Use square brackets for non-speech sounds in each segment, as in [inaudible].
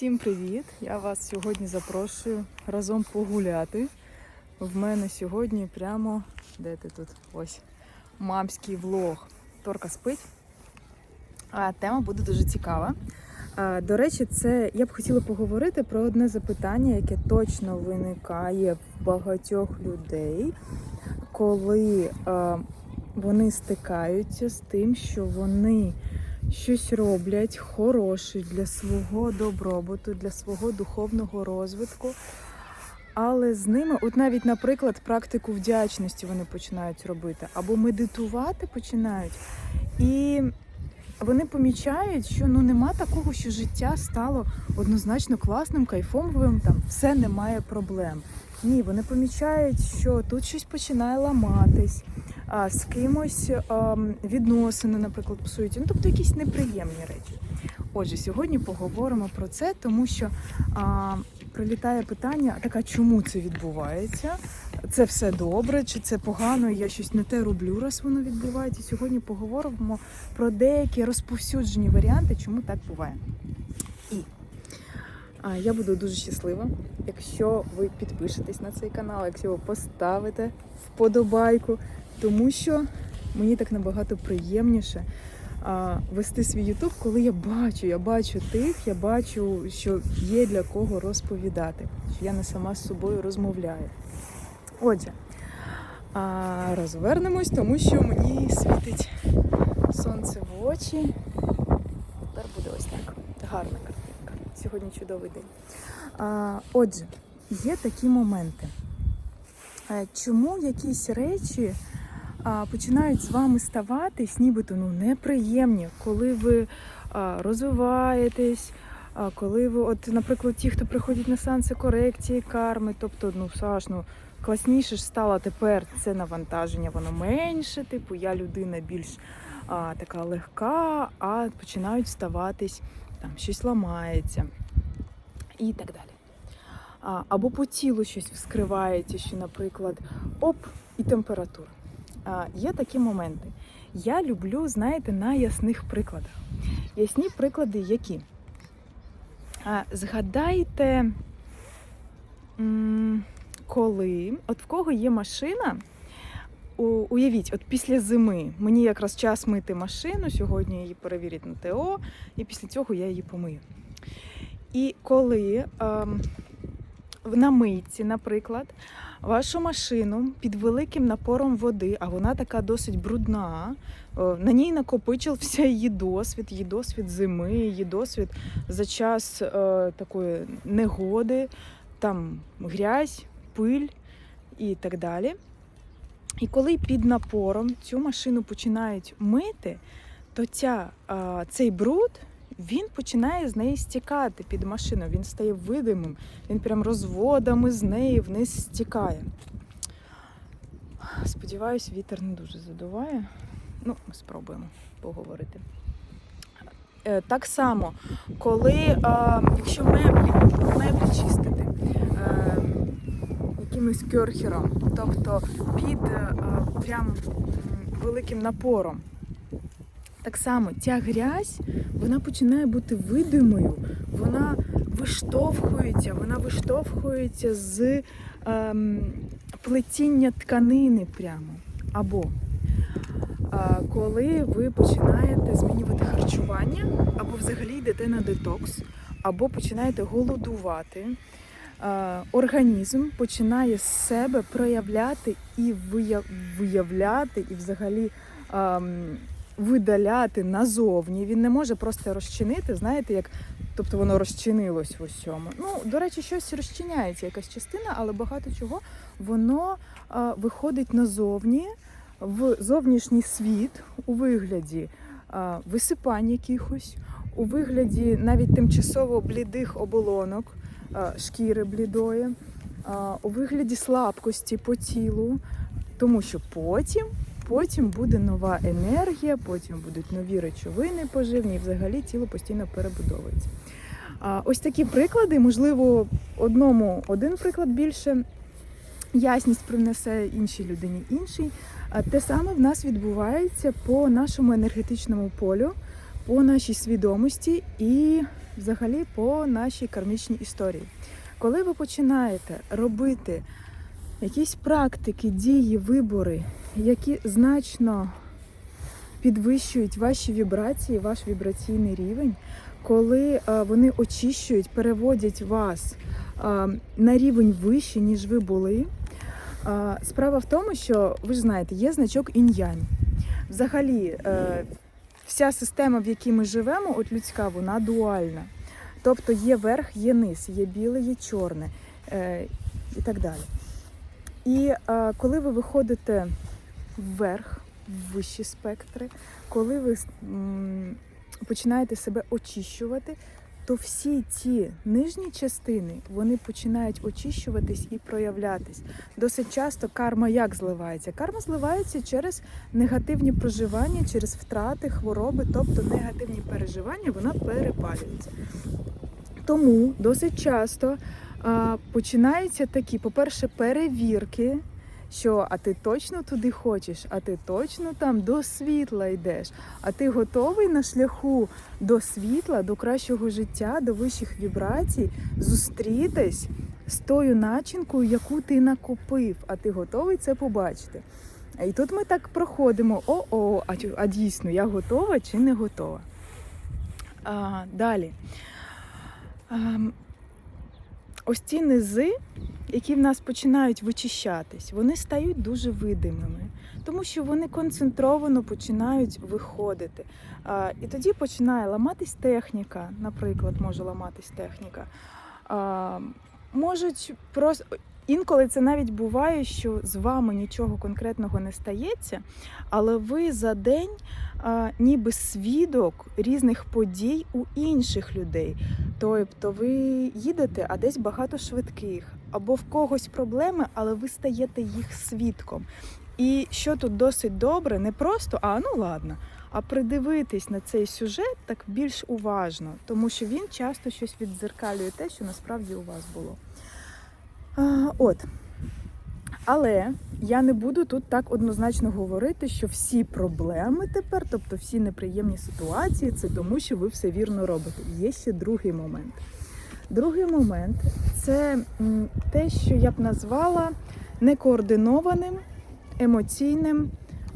Всім привіт! Я вас сьогодні запрошую разом погуляти. В мене сьогодні прямо де ти тут? Ось мамський влог. Торка спить. А тема буде дуже цікава. До речі, це я б хотіла поговорити про одне запитання, яке точно виникає в багатьох людей, коли вони стикаються з тим, що вони щось роблять хороше для свого добробуту, для свого духовного розвитку. Але з ними, от навіть, наприклад, практику вдячності вони починають робити, або медитувати починають. І вони помічають, що ну нема такого, що життя стало однозначно класним, кайфовим, там все немає проблем. Ні, вони помічають, що тут щось починає ламатись, з кимось а, відносини, наприклад, псуються. Ну, тобто якісь неприємні речі. Отже, сьогодні поговоримо про це, тому що а, прилітає питання: а чому це відбувається? Це все добре, чи це погано? Я щось не те роблю, раз воно відбувається. Сьогодні поговоримо про деякі розповсюджені варіанти, чому так буває. І а, я буду дуже щаслива, якщо ви підпишетесь на цей канал, якщо ви поставите вподобайку, тому що мені так набагато приємніше а, вести свій Ютуб, коли я бачу, я бачу тих, я бачу, що є для кого розповідати, що я не сама з собою розмовляю. Отже, а, розвернемось, тому що мені світить сонце в очі. Тепер буде ось так. Гарна картинка. Сьогодні чудовий день. А, отже, є такі моменти. Е, Чому якісь речі починають з вами ставатись, нібито ну, неприємні, коли ви розвиваєтесь, коли ви, от, наприклад, ті, хто приходять на сеанси корекції карми, тобто, ну, Саш, ну, класніше ж стало тепер це навантаження, воно менше, типу, я людина більш а, така легка, а починають ставатись, там щось ламається і так далі. А, або по тілу щось вскривається, що, наприклад, оп, і температура. Є такі моменти. Я люблю, знаєте, на ясних прикладах. Ясні приклади які? Згадайте, коли, от в кого є машина, уявіть, от після зими мені якраз час мити машину, сьогодні її перевірять на ТО, і після цього я її помию. І коли ем, на мийці, наприклад, вашу машину під великим напором води, а вона така досить брудна, е, на ній накопичився її досвід, її досвід зими, її досвід за час е, такої негоди, там грязь, пиль і так далі. І коли під напором цю машину починають мити, то ця, а, цей бруд він починає з неї стікати під машину. Він стає видимим, він прям розводами з неї вниз стікає. Сподіваюсь, вітер не дуже задуває. Ну, ми спробуємо поговорити. Е, Так само, коли, а, якщо меблі, меблі чистити е, якимось кьорхером, тобто під е, прям великим напором. Так само ця грязь вона починає бути видимою, вона виштовхується, вона виштовхується з ем, плетіння тканини прямо. Або а, коли ви починаєте змінювати харчування, або взагалі йдете на детокс, або починаєте голодувати, організм починає з себе проявляти і виявляти, і взагалі. Видаляти назовні. Він не може просто розчинити, знаєте, як тобто воно розчинилось в усьому. Ну, до речі, щось розчиняється, якась частина, але багато чого воно а, виходить назовні в зовнішній світ у вигляді а, висипань якихось, у вигляді навіть тимчасово блідих оболонок, а, шкіри блідої, а, у вигляді слабкості по тілу, тому що потім потім буде нова енергія, потім будуть нові речовини поживні, і взагалі тіло постійно перебудовується. Ось такі приклади, можливо, одному один приклад більше ясність принесе іншій людині інший. Те саме в нас відбувається по нашому енергетичному полю, по нашій свідомості і взагалі по нашій кармічній історії. Коли ви починаєте робити якісь практики, дії, вибори, які значно підвищують ваші вібрації, ваш вібраційний рівень, коли е, вони очищують, переводять вас е, на рівень вище, ніж ви були. Е, Справа в тому, що ви ж знаєте, є значок інь-янь. Взагалі, вся система, в якій ми живемо, от людська, вона дуальна. Тобто є верх, є низ, є біле, є чорне і так далі. І е, коли ви виходите вверх, в вищі спектри, коли ви м, починаєте себе очищувати, то всі ці нижні частини вони починають очищуватись і проявлятись. Досить часто карма як зливається? Карма зливається через негативні проживання, через втрати, хвороби, тобто негативні переживання, вона перепалюється. Тому досить часто починаються такі, по-перше, перевірки, що а ти точно туди хочеш, а ти точно там до світла йдеш, а ти готовий на шляху до світла, до кращого життя, до вищих вібрацій зустрітись з тою начинкою, яку ти накопив, а ти готовий це побачити. І тут ми так проходимо: о-о, а, а дійсно я готова чи не готова. А, далі. Ем, ось ці низи, які в нас починають вичищатись, вони стають дуже видимими, тому що вони концентровано починають виходити. І тоді починає ламатись техніка, наприклад, може ламатись техніка. Можуть просто. Інколи це навіть буває, що з вами нічого конкретного не стається, але ви за день а, ніби свідок різних подій у інших людей. Тобто ви їдете, а десь багато швидких, або в когось проблеми, але ви стаєте їх свідком. І що тут досить добре, не просто а ну ладно, а придивитись на цей сюжет так більш уважно, тому що він часто щось віддзеркалює те, що насправді у вас було. От. Але я не буду тут так однозначно говорити, що всі проблеми тепер, тобто всі неприємні ситуації, це тому, що ви все вірно робите. Є ще другий момент. Другий момент це те, що я б назвала некоординованим емоційним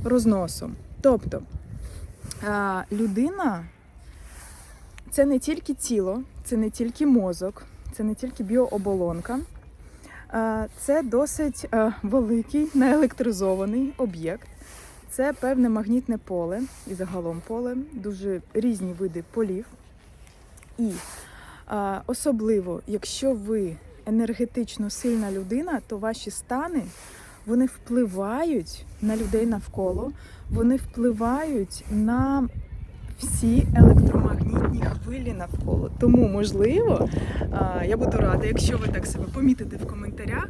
розносом. Тобто людина це не тільки тіло, це не тільки мозок, це не тільки біооболонка. Це досить е, великий наелектризований об'єкт. Це певне магнітне поле і загалом поле, дуже різні види полів. І особливо, якщо ви енергетично сильна людина, то ваші стани вони впливають на людей навколо, вони впливають на всі електромагнітні хвилі навколо. Тому, можливо, я буду рада, якщо ви так себе помітите в коментарях.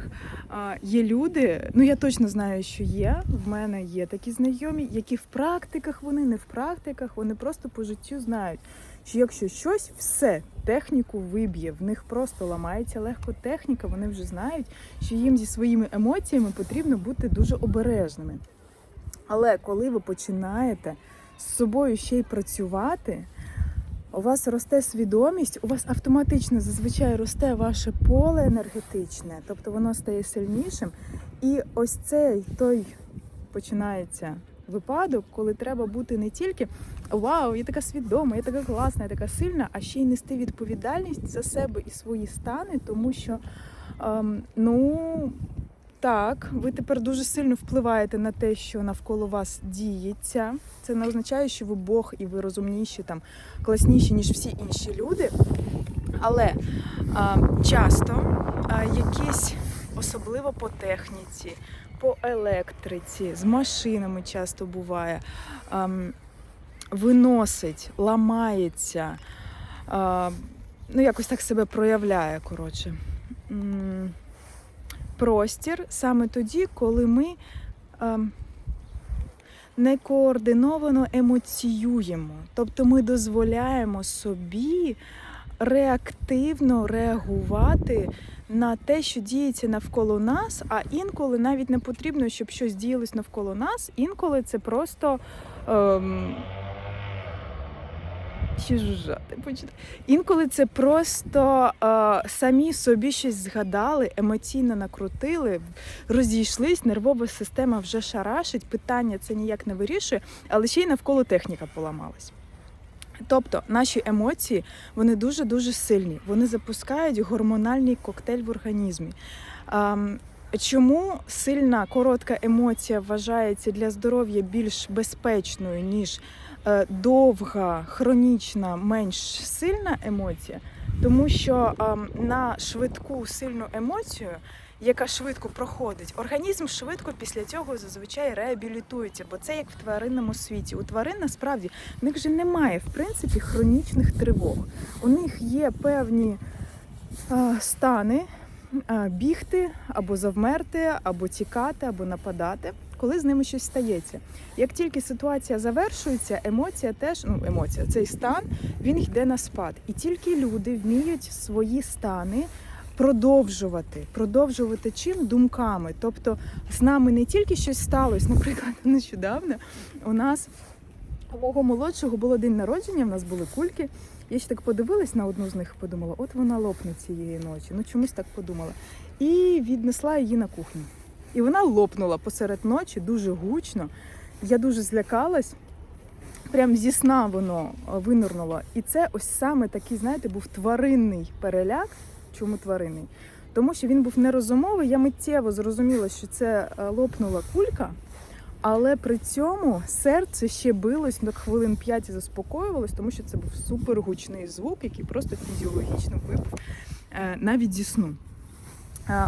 Є люди, ну я точно знаю, що є. В мене є такі знайомі, які в практиках вони не в практиках, вони просто по життю знають, що якщо щось, все техніку виб'є, в них просто ламається легко техніка. Вони вже знають, що їм зі своїми емоціями потрібно бути дуже обережними. Але коли ви починаєте з собою ще й працювати, у вас росте свідомість, у вас автоматично зазвичай росте ваше поле енергетичне, тобто воно стає сильнішим. І ось цей той починається випадок, коли треба бути не тільки Вау, я така свідома, я така класна, я така сильна, а ще й нести відповідальність за себе і свої стани, тому що ем, ну. Так, ви тепер дуже сильно впливаєте на те, що навколо вас діється. Це не означає, що ви Бог і ви розумніші, там класніші, ніж всі інші люди. Але а, часто а, якісь, особливо по техніці, по електриці, з машинами часто буває, а, виносить, ламається, а, ну якось так себе проявляє, коротше. Простір саме тоді, коли ми ем, некоординовано емоціюємо. Тобто ми дозволяємо собі реактивно реагувати на те, що діється навколо нас, а інколи навіть не потрібно, щоб щось діялось навколо нас. Інколи це просто. Ем, чи жужжати почне. Інколи це просто е, самі собі щось згадали, емоційно накрутили, розійшлись, нервова система вже шарашить, питання це ніяк не вирішує, але ще й навколо техніка поламалась. Тобто наші емоції вони дуже дуже сильні. Вони запускають гормональний коктейль в організмі. Ам, Чому сильна коротка емоція вважається для здоров'я більш безпечною, ніж е, довга, хронічна, менш сильна емоція? Тому що на швидку сильну емоцію, яка швидко проходить, організм швидко після цього зазвичай реабілітується, бо це як в тваринному світі. У тварин насправді в них же немає в принципі хронічних тривог. У них є певні е, стани е, бігти або завмерти, або тікати, або нападати, коли з ними щось стається. Як тільки ситуація завершується, емоція теж ну емоція, цей стан він йде на спад. І тільки люди вміють свої стани. Продовжувати, продовжувати чим думками. Тобто з нами не тільки щось сталося, наприклад, [laughs] нещодавно у нас у мого молодшого було день народження, в нас були кульки. Я ще так подивилась на одну з них і подумала, от вона лопне цієї ночі. Ну чомусь так подумала. І віднесла її на кухню. І вона лопнула посеред ночі дуже гучно. Я дуже злякалась. Прям зі сна воно е, винирнуло. І це ось саме такий, знаєте, був тваринний переляк. Чому тваринний? Тому що він був нерозумовий. Я миттєво зрозуміла, що це е, лопнула кулька. Але при цьому серце ще билось на хвилин 5 і заспокоювалось, тому що це був супергучний звук, який просто фізіологічно вибув е, навіть зі сну.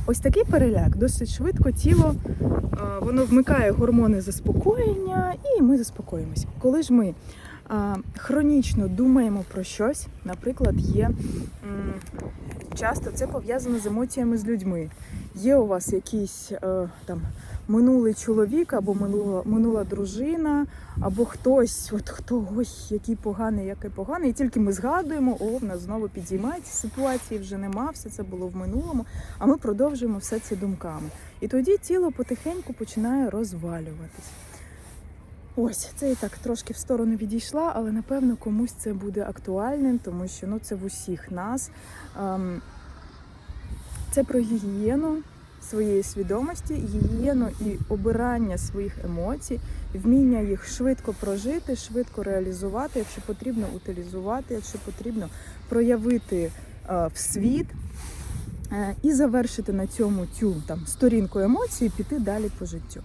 Ось такий переляк досить швидко тіло воно вмикає гормони заспокоєння, і ми заспокоїмося. Коли ж ми хронічно думаємо про щось, наприклад, є часто це пов'язано з емоціями з людьми. Є у вас якийсь е, там минулий чоловік або минула, минула дружина, або хтось, от хто ой, який поганий, який поганий. І тільки ми згадуємо, о, в нас знову підіймається ситуації, вже нема, все це було в минулому. А ми продовжуємо все це думками. І тоді тіло потихеньку починає розвалюватись. Ось це і так трошки в сторону відійшла, але напевно комусь це буде актуальним, тому що ну це в усіх нас. Ем, це про гігієну своєї свідомості, гігієну і обирання своїх емоцій, вміння їх швидко прожити, швидко реалізувати, якщо потрібно утилізувати, якщо потрібно проявити е, в світ е, і завершити на цьому цю там сторінку емоцій, і піти далі по життю.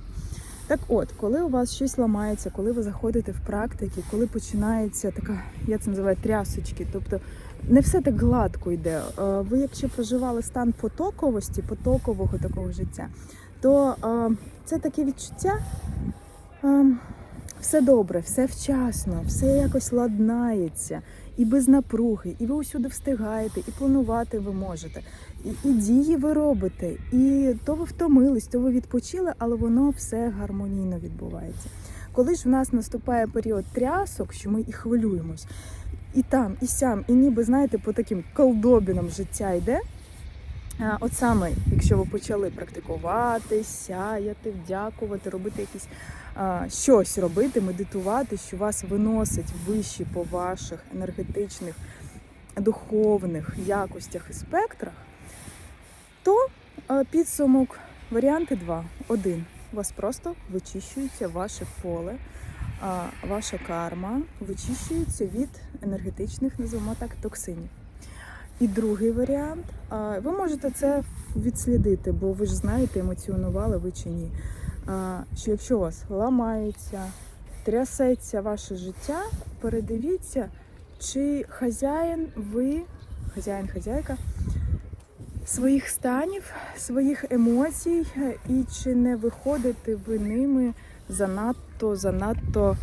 Так от, коли у вас щось ламається, коли ви заходите в практики, коли починається така, я це називаю трясочки, тобто не все так гладко йде. Е, Ви, якщо проживали стан потоковості, потокового такого життя, то е, це таке відчуття. е, Все добре, все вчасно, все якось ладнається, і без напруги, і ви усюди встигаєте, і планувати ви можете, і, і дії ви робите, і то ви втомились, то ви відпочили, але воно все гармонійно відбувається. Коли ж в нас наступає період трясок, що ми і хвилюємось, і там, і сям, і ніби знаєте, по таким колдобінам життя йде. От саме, якщо ви почали практикувати, сяяти, дякувати, робити якісь щось робити, медитувати, що вас виносить вище по ваших енергетичних, духовних якостях і спектрах, то підсумок варіанти два. Один. У вас просто вичищується ваше поле, ваша карма вичищується від енергетичних, називаємо так, токсинів. І другий варіант, ви можете це відслідити, бо ви ж знаєте, емоціонували ви чи ні. Що якщо у вас ламається, трясеться ваше життя, передивіться, чи хазяїн ви, хазяїн, хазяйка своїх станів, своїх емоцій, і чи не виходите ви ними занадто, занадто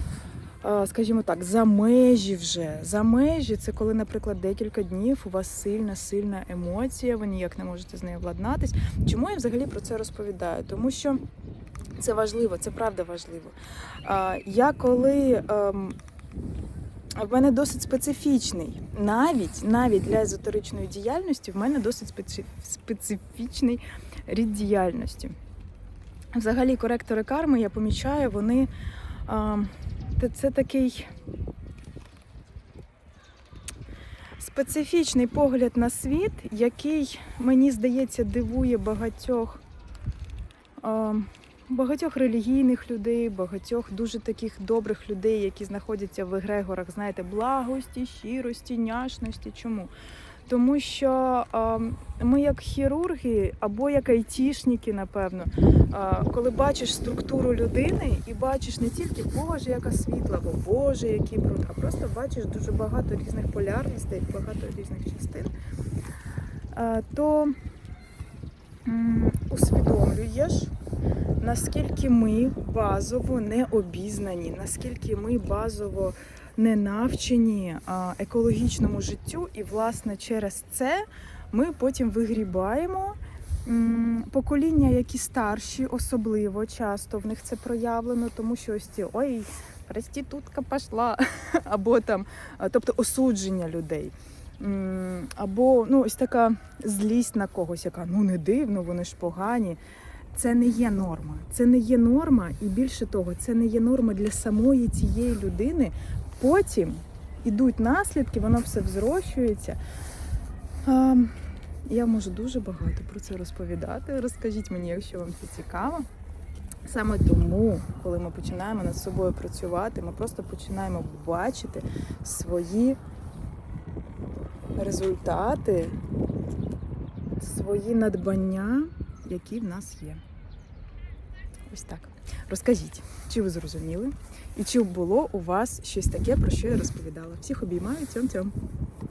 е, скажімо так, за межі вже. За межі це коли, наприклад, декілька днів у вас сильна, сильна емоція, ви ніяк не можете з нею владнатись. Чому я взагалі про це розповідаю? Тому що це важливо, це правда важливо. Я коли. ем, в мене досить специфічний, навіть навіть для езотеричної діяльності в мене досить специфічний рід діяльності. Взагалі, коректори карми, я помічаю, вони це, такий специфічний погляд на світ, який, мені здається, дивує багатьох, багатьох релігійних людей, багатьох дуже таких добрих людей, які знаходяться в егрегорах, знаєте, благості, щирості, няшності. Чому? Тому що е, ми, як хірурги або як айтішники, напевно, е, коли бачиш структуру людини і бачиш не тільки Боже, яка світла, або Боже, який бруд, а просто бачиш дуже багато різних полярностей, багато різних частин, е, то усвідомлюєш, наскільки ми базово не обізнані, наскільки ми базово не навчені екологічному життю, і власне через це ми потім вигрібаємо. Покоління, які старші, особливо часто в них це проявлено, тому що ось ці ой, проститутка пішла, [laughs] або там, тобто осудження людей. Або ну, ось така злість на когось, яка ну не дивно, вони ж погані. Це не є норма. Це не є норма, і більше того, це не є норма для самої цієї людини. Потім ідуть наслідки, воно все взрощується. А, я можу дуже багато про це розповідати. Розкажіть мені, якщо вам це цікаво. Саме тому, коли ми починаємо над собою працювати, ми просто починаємо бачити свої результати, свої надбання, які в нас є. Ось так. Розкажіть, чи ви зрозуміли? І чи було у вас щось таке, про що я розповідала? Всіх обіймаю, цьом-цьом.